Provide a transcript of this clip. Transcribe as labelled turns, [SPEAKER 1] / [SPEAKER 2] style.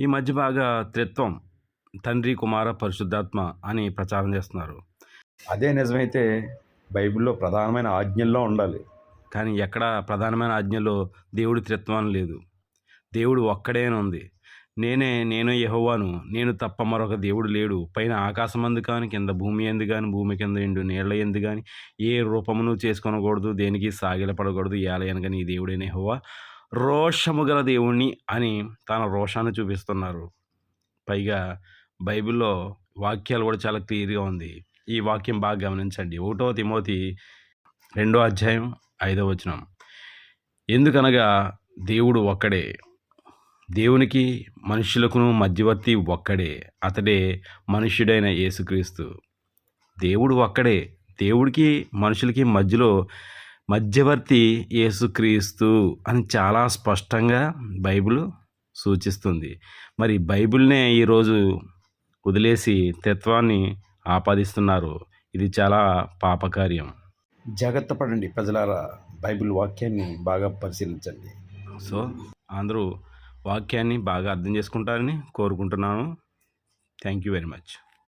[SPEAKER 1] ఈ మధ్య బాగా త్రిత్వం తండ్రి కుమార పరిశుద్ధాత్మ అని ప్రచారం చేస్తున్నారు.
[SPEAKER 2] అదే నిజమైతే బైబిల్లో ప్రధానమైన ఆజ్ఞల్లో ఉండాలి.
[SPEAKER 1] కానీ ఎక్కడ ప్రధానమైన ఆజ్ఞలో దేవుడి త్రిత్వం లేదు. దేవుడు ఒక్కడే ఉంది. నేనే నేను యెహోవాను. నేను తప్ప మరొక దేవుడు లేడు. పైన ఆకాశం అందు కానీ కింద భూమి ఎందు కానీ భూమి కింద ఎండు నీళ్ళ ఎందు కానీ ఏ రూపమును చేసుకొనకూడదు దేనికి సాగిలపడకూడదు ఏలయనగా నీ దేవుడైన యెహోవా. రోషము గల దేవుణ్ణి అని తన రోషాన్ని చూపిస్తున్నారు. పైగా బైబిల్లో వాక్యాలు కూడా చాలా క్లియర్గా ఉంది. ఈ వాక్యం బాగా గమనించండి. ఒకటో తిమోతి రెండో అధ్యాయం ఐదో వచనం. ఎందుకనగా దేవుడు ఒక్కడే. దేవునికి మనుషులకును మధ్యవర్తి ఒక్కడే. అతడే మనుష్యుడైన యేసుక్రీస్తు. దేవుడు ఒక్కడే. దేవుడికి మనుషులకి మధ్యలో మధ్యవర్తి యేసుక్రీస్తు అని చాలా స్పష్టంగా బైబిల్ సూచిస్తుంది. మరి బైబిల్నే ఈరోజు వదిలేసి తత్వాన్ని ఆపాదిస్తున్నారు. ఇది చాలా పాపకార్యం.
[SPEAKER 2] జాగ్రత్త పడండి ప్రజలారా. బైబిల్ వాక్యాన్ని బాగా పరిశీలించండి.
[SPEAKER 1] సో అందరూ వాక్యాన్ని బాగా అర్థం చేసుకుంటారని కోరుకుంటున్నాను. Thank you very much.